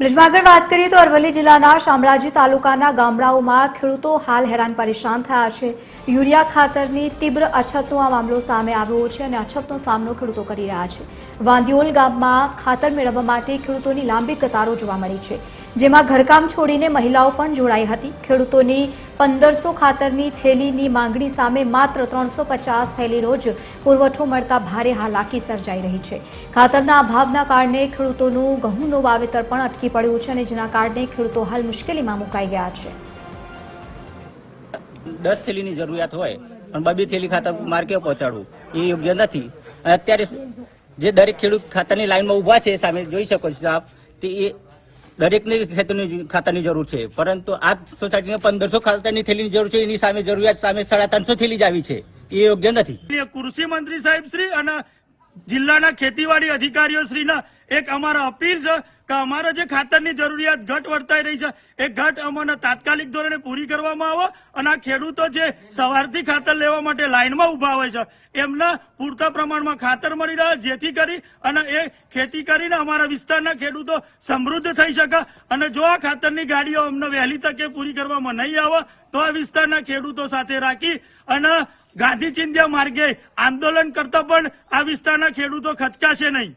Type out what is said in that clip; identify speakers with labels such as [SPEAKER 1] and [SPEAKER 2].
[SPEAKER 1] બ્રિજમાં આગળ વાત કરીએ તો અરવલ્લી જિલ્લાના શામળાજી તાલુકાના ગામડાઓમાં ખેડૂતો હાલ હેરાન પરેશાન થયા છે. યુરિયા ખાતરની તીવ્ર અછતનો આ મામલો સામે આવ્યો છે અને અછતનો સામનો ખેડૂતો કરી રહ્યા છે. વાંદિયોલ ગામમાં ખાતર મેળવવા માટે ખેડૂતોની લાંબી કતારો જોવા મળી છે. જેમાં ઘરકામ છોડીને મહિલાઓ પણ જોડાઈ હતી. ખેડૂતોની પંદરસો ખાતરની થેલીની માંગણી સામે માત્ર ત્રણસો પચાસ થેલી રોજ પુરવઠો મળતા ભારે હાલાકી સર્જાઈ રહી છે. ખાતરના અભાવના કારણે ખેડૂતોનું ઘઉંનું વાવેતર પણ અટકી પડ્યું છે અને જેના કારણે ખેડૂતો હાલ મુશ્કેલીમાં મુકાઈ ગયા છે.
[SPEAKER 2] દસ થેલીની જરૂરિયાત હોય, પણ બબે થેલી ખાતર માર્કે પહોંચાડવું એ યોગ્ય નથી. અત્યારે જે દરેક ખેડૂત ખાતરની લાઈનમાં ઊભા છે સામે જોઈ શકો છો આપ તે દરેકને ખેતરની ખાતરની જરૂર છે. પરંતુ આ સોસાયટીને પંદરસો ખાતરની થેલીની જરૂર છે. એની સામે જરૂરિયાત સામે સાડા ત્રણસો થેલી જ આવી છે. એ યોગ્ય નથી.
[SPEAKER 3] કૃષિ મંત્રી સાહેબ શ્રી અને જિલ્લાના ખેતીવાડી અધિકારીઓ શ્રીના એક અમારા અપીલ છે કે અમારે જે ખાતરની જરૂરિયાત ઘટ વર્તાઈ રહી છે, એ ઘટ અમને તાત્કાલિક ધોરણે પૂરી કરવામાં આવે અને આ ખેડૂતો જે સવારથી ખાતર લેવા માટે લાઇનમાં ઊભા હોય છે, એમને પૂરતા પ્રમાણમાં ખાતર મળી રહે, જેથી કરી અને એ ખેતી કરીને અમારા વિસ્તારના ખેડૂતો સમૃદ્ધ થઈ શકે અને જો આ ખાતરની ગાડીઓ અમને વહેલી તકે પૂરી કરવામાં નહીં આવે, તો આ વિસ્તારના ખેડૂતો સાથે રાખી અને ગાંધી ચિંધ્યા માર્ગે આંદોલન કરતા પણ આ વિસ્તારના ખેડૂતો ખચકાશે નહીં.